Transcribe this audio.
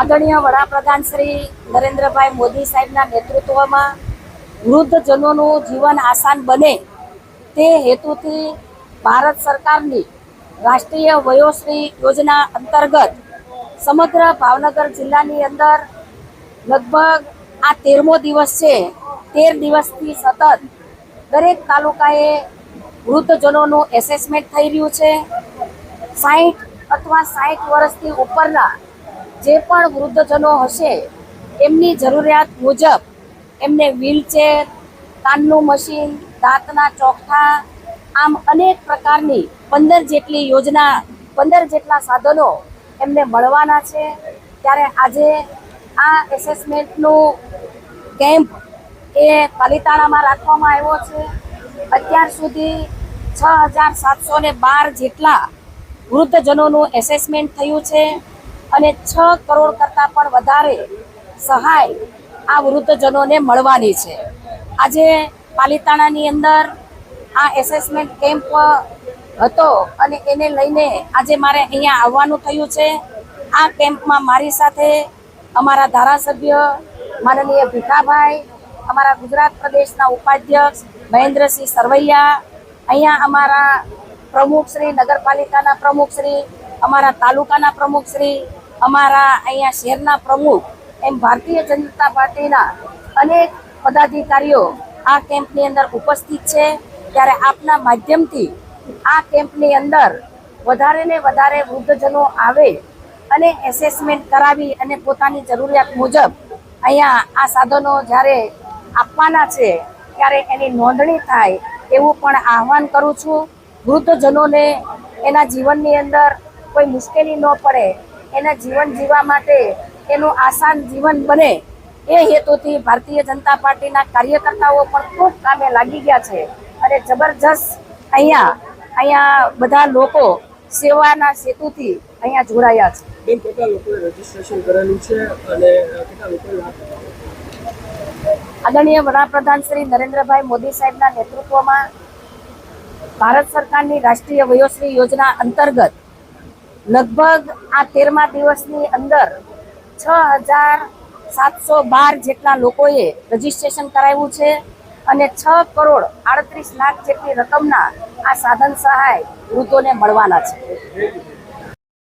આદરણીય વડાપ્રધાન શ્રી નરેન્દ્રભાઈ મોદી સાહેબના નેતૃત્વમાં વૃદ્ધજનોનું જીવન આસાન બને તે હેતુથી ભારત સરકારની રાષ્ટ્રીય વયોશ્રી યોજના અંતર્ગત સમગ્ર ભાવનગર જિલ્લાની અંદર લગભગ આ તેરમો દિવસ છે. તેર દિવસથી સતત દરેક તાલુકાએ વૃદ્ધજનોનું એસેસમેન્ટ થઈ રહ્યું છે. સાહીઠ અથવા સાહીઠ વર્ષથી ઉપરના જે પણ વૃદ્ધજનો હશે, એમની જરૂરિયાત મુજબ એમને વ્હીલચેર કાનનું મશીન, દાંતના ચોખા, આમ અનેક પ્રકારની પંદર જેટલી યોજના, પંદર જેટલા સાધનો એમને મળવાના છે. ત્યારે આજે આ એસેસમેન્ટનું કેમ્પ એ પાલિતાણામાં રાખવામાં આવ્યો છે. અત્યાર સુધી છ હજાર સાતસો ને બાર જેટલા વૃદ્ધજનોનું એસેસમેન્ટ થયું છે. અને છ કરોડ કરતાં પણ વધારે સહાય આ વૃદ્ધજનોને મળવાની છે. આજે પાલિતાણાની અંદર આ એસેસમેન્ટ કેમ્પ હતો અને એને લઈને આજે મારે અહીંયા આવવાનું થયું છે. આ કેમ્પમાં મારી સાથે અમારા ધારાસભ્ય માનનીય ભીખાભાઈ, અમારા ગુજરાત પ્રદેશના ઉપાધ્યક્ષ મહેન્દ્રસિંહ સરવૈયા, અહીંયા અમારા પ્રમુખશ્રી નગરપાલિકાના પ્રમુખશ્રી અમારા તાલુકાના પ્રમુખશ્રી અમારા અહીંયા શહેરના પ્રમુખ એમ ભારતીય જનતા પાર્ટીના અનેક પદાધિકારીઓ આ કેમ્પની અંદર ઉપસ્થિત છે. ત્યારે આપના માધ્યમથી આ કેમ્પની અંદર વધારે ને વધારે વૃદ્ધજનો આવે અને એસેસમેન્ટ કરાવી અને પોતાની જરૂરિયાત મુજબ અહીંયા આ સાધનો જ્યારે આપવાના છે, ત્યારે એની નોંધણી થાય એવું પણ આહવાન કરું છું. વૃદ્ધજનોને એના જીવનની અંદર કોઈ મુશ્કેલી ન પડે એના જીવન જીવવા માટે એનું આસાન જીવન બને એ હેતુથી ભારતીય જનતા પાર્ટીના કાર્યકર્તાઓ પણ ખૂબ કામે લાગી ગયા છે. અને જબરજસ્ત અહીંયા અહીંયા બધા લોકો સેવાના સેતુથી અહીંયા જોડાયા છે. બેન કેટલા લોકોએ રજીસ્ટ્રેશન કરેલું છે અને કેટલા લોકોએ આદરણીય વડાપ્રધાન શ્રી નરેન્દ્રભાઈ મોદી સાહેબના નેતૃત્વમાં ભારત સરકારની રાષ્ટ્રીય વયોશ્રી યોજના અંતર્ગત લગભગ આ તેરમા દિવસની અંદર છ હજાર સાતસો બાર જેટલા લોકોએ રજીસ્ટ્રેશન કરાવ્યું છે અને છ કરોડ આડત્રીસ લાખ જેટલી રકમના આ સાધન સહાય વૃદ્ધોને મળવાના છે.